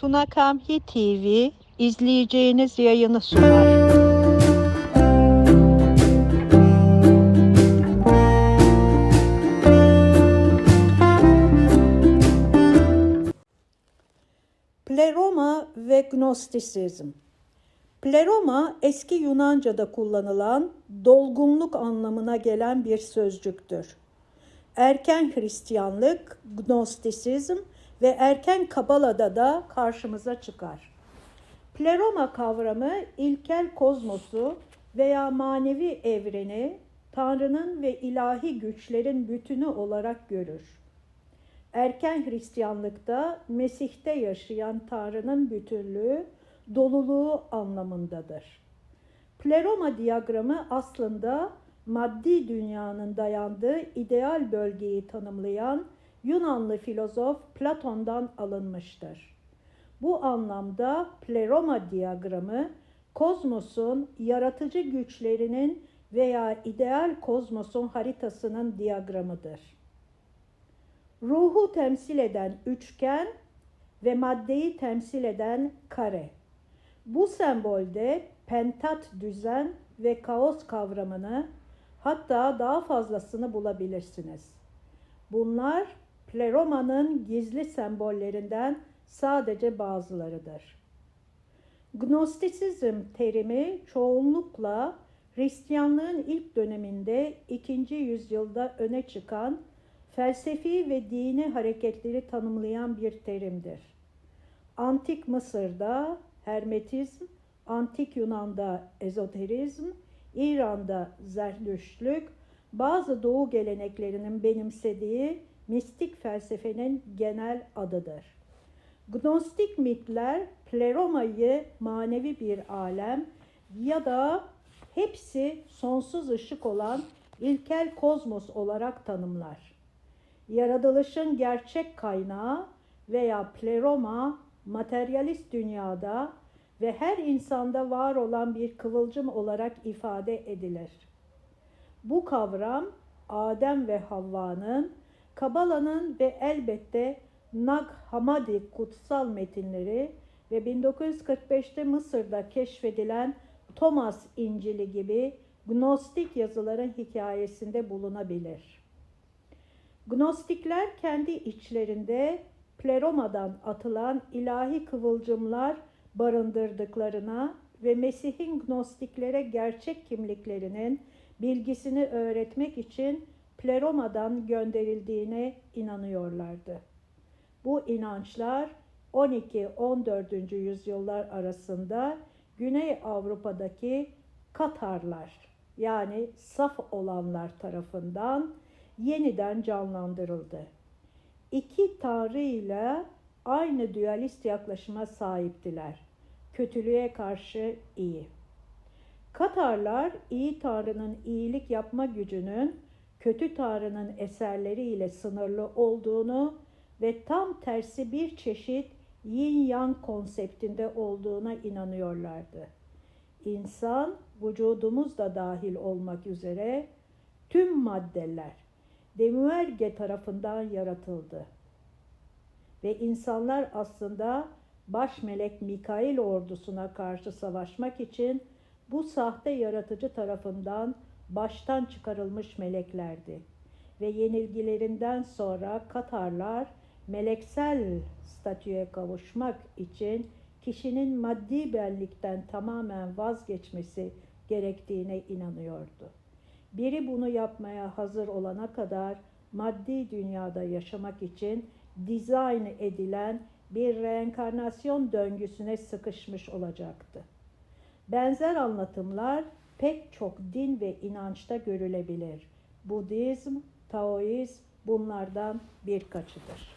Tuna Kamhi TV izleyeceğiniz yayını sunar. Pleroma ve Gnostisizm Pleroma eski Yunanca'da kullanılan dolgunluk anlamına gelen bir sözcüktür. Erken Hristiyanlık, Gnostisizm ve erken Kabala'da da karşımıza çıkar. Pleroma kavramı ilkel kozmosu veya manevi evreni Tanrı'nın ve ilahi güçlerin bütünü olarak görür. Erken Hristiyanlıkta Mesih'te yaşayan Tanrı'nın bütünlüğü, doluluğu anlamındadır. Pleroma diyagramı aslında maddi dünyanın dayandığı ideal bölgeyi tanımlayan Yunanlı filozof Platon'dan alınmıştır. Bu anlamda pleroma diyagramı kozmosun yaratıcı güçlerinin veya ideal kozmosun haritasının diyagramıdır. Ruhu temsil eden üçgen ve maddeyi temsil eden kare. Bu sembolde pentat düzen ve kaos kavramını hatta daha fazlasını bulabilirsiniz. Bunlar pleroma'nın gizli sembollerinden sadece bazılarıdır. Gnostisizm terimi çoğunlukla Hristiyanlığın ilk döneminde 2. yüzyılda öne çıkan felsefi ve dini hareketleri tanımlayan bir terimdir. Antik Mısır'da Hermetizm, Antik Yunan'da ezoterizm, İran'da zerdüştlük, bazı doğu geleneklerinin benimsediği mistik felsefenin genel adıdır. Gnostik mitler pleroma'yı manevi bir alem ya da hepsi sonsuz ışık olan ilkel kozmos olarak tanımlar. Yaratılışın gerçek kaynağı veya pleroma materyalist dünyada ve her insanda var olan bir kıvılcım olarak ifade edilir. Bu kavram Adem ve Havva'nın, Kabala'nın ve elbette Nag Hammadi kutsal metinleri ve 1945'te Mısır'da keşfedilen Thomas İncili gibi Gnostik yazıların hikayesinde bulunabilir. Gnostikler kendi içlerinde pleroma'dan atılan ilahi kıvılcımlar barındırdıklarına ve Mesih'in gnostiklere gerçek kimliklerinin bilgisini öğretmek için pleroma'dan gönderildiğine inanıyorlardı. Bu inançlar 12-14. yüzyıllar arasında Güney Avrupa'daki Katarlar yani saf olanlar tarafından yeniden canlandırıldı. İki tanrı ile aynı dualist yaklaşıma sahiptiler. Kötülüğe karşı iyi. Katarlar iyi tanrının iyilik yapma gücünün kötü tanrının eserleriyle sınırlı olduğunu ve tam tersi bir çeşit yin yang konseptinde olduğuna inanıyorlardı. İnsan, vücudumuz da dahil olmak üzere tüm maddeler Demiurge tarafından yaratıldı. Ve insanlar aslında baş melek Mikail ordusuna karşı savaşmak için bu sahte yaratıcı tarafından baştan çıkarılmış meleklerdi. Ve yenilgilerinden sonra Katarlar meleksel statüye kavuşmak için kişinin maddi benlikten tamamen vazgeçmesi gerektiğine inanıyordu. Biri bunu yapmaya hazır olana kadar maddi dünyada yaşamak için dizayn edilen bir reenkarnasyon döngüsüne sıkışmış olacaktı. Benzer anlatımlar pek çok din ve inançta görülebilir. Budizm, Taoizm bunlardan birkaçıdır.